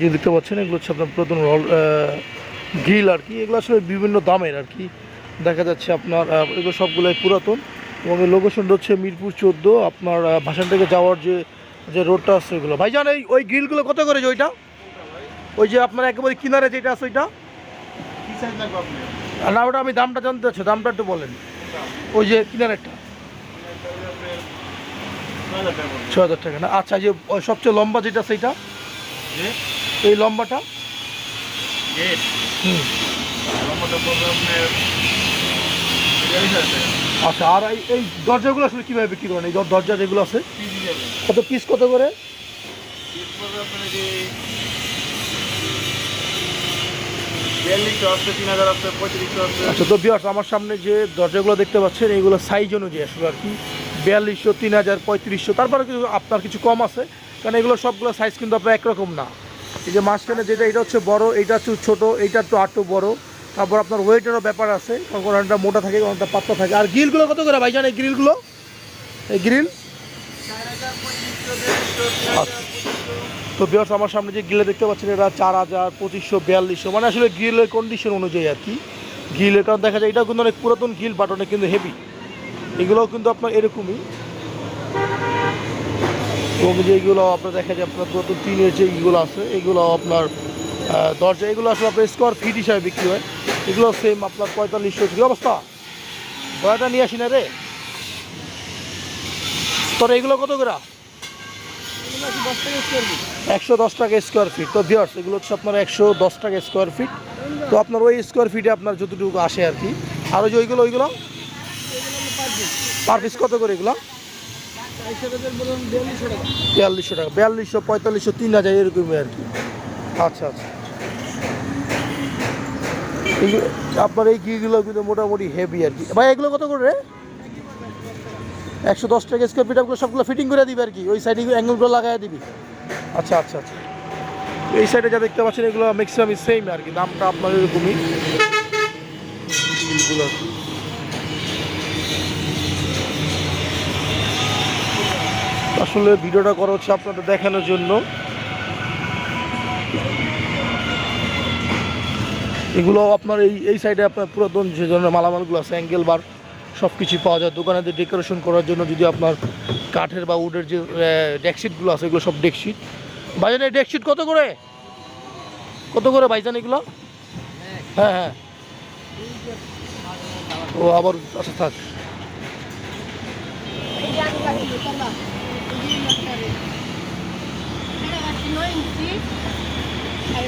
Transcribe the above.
যে দেখতে পাচ্ছেন, এগুলো হচ্ছে আপনার পুরাতন রল গ্রিল আর কি। এগুলো আসলে বিভিন্ন দামের আর কি। দেখা যাচ্ছে আপনার এগুলো সবগুলোই পুরাতন। এবং লোকেশনটা হচ্ছে মিরপুর চোদ্দ। আপনার ভাসান থেকে যাওয়ার যে যে রোডটা আছে ওইগুলো। ভাইজান, এই, ওই গ্রিলগুলো কত করে ওইটা? ওই যে আপনার একেবারে কিনারে যেটা আছে ওইটা? না, ওটা আমি দামটা জানতে চাচ্ছি, দামটা একটু বলেন। ওই যে কিনারেরটা? ছ হাজার টাকা না? আচ্ছা যে সবচেয়ে লম্বা যেটা সেইটা এই লম্বাটা? হুম। আচ্ছা আর এই দরজাগুলো আসলে কীভাবে বিক্রি করেন? এই দর- দরজা যেগুলো আছে? কত পিস কত করে? আচ্ছা তো বিয়ার্স আমার সামনে যে দরজাগুলো দেখতে পাচ্ছেন এইগুলো সাইজ অনুযায়ী আসলে আর কি। বিয়াল্লিশশো তিন হাজার পঁয়ত্রিশশো তারপরে কিছু আপনার কিছু কম আছে। কারণ এগুলো সবগুলো সাইজ কিন্তু আপনার একরকম না। এই যে মাঝখানে যেটা, এটা হচ্ছে বড় এটা একটু ছোটো, এইটা একটু আটটু বড়। তারপর আপনার ওয়েটেরও ব্যাপার আছে কোনটা মোটা থাকে কোনটা পাতলা থাকে। আর গ্রিলগুলো কত করে ভাইজান, এই গ্রিলগুলো এই গ্রিল তো বিয়ার্স, আমার সামনে যে গ্রিলে দেখতে পাচ্ছেন, এটা চার হাজার পঁচিশশো বিয়াল্লিশশো মানে আসলে গ্রিলের কন্ডিশন অনুযায়ী আর কি। গ্রিলের কারণ দেখা যায়, এটাও কিন্তু অনেক পুরাতন গ্রিল বাট অনেক কিন্তু হেভি এগুলোও কিন্তু আপনার এরকমই। এবং যে এগুলো আপনার দেখা যায় আপনার পুরাতন টিনের যে এগুলো আছে, এগুলো আপনার দরজা, এগুলো আসলে আপনার স্কোয়ার ফিট হিসাবে বিক্রি হয়। এগুলো সেম আপনার পঁয়তাল্লিশশো কী অবস্থা? বয়াটা নিয়ে আসি না রে। তোর এগুলো কত করে? একশো দশ টাকা স্কোয়ার ফিট তো ভিওর্স এগুলো হচ্ছে আপনার একশো দশ টাকা স্কোয়ার ফিট তো আপনার ওই স্কোয়ার ফিটে আপনার যতটুকু আসে আর কি। আর ওই যে ওইগুলো ওইগুলো? পার পিস কত করে এগুলো? বিয়াল্লিশশো টাকা। বিয়াল্লিশশো, পঁয়তাল্লিশশো, তিন হাজার এরকমই আর কি। আচ্ছা আচ্ছা। আপনার এই ঘিগুলো কিন্তু মোটামুটি হেভি আর কি। ভাই, এগুলো কত করে একশো দশ টাকা স্কোয়ার ফিট আপনার সবগুলো ফিটিং করে দিবে আর কি। ওই সাইডে অ্যাঙ্গেলগুলো লাগাই দিবি। আচ্ছা আচ্ছা আচ্ছা। এই সাইডে যা দেখতে পাচ্ছেন, এগুলো ম্যাক্সিমাম সেম আর কি। দামটা আপনার এরকমই। এগুলো আর কি। আসলে ভিডিওটা করা হচ্ছে আপনাদের দেখানোর জন্য। এগুলো আপনার এই এই সাইডে আপনার পুরাতন যে ধরনের মালামালগুলো আছে অ্যাঙ্গেল বার সব কিছু পাওয়া যায়। দোকানে ডেকোরেশন করার জন্য যদি আপনার কাঠের বা উডের যে ডেকশিটগুলো আছে, এগুলো সব ডেকশিট ভাইজান, এই ডেকশিট কত করে? কত করে ভাইজান এগুলো? হ্যাঁ হ্যাঁ। ও, আবার আচ্ছা থাক। নয় ইঞ্চি আর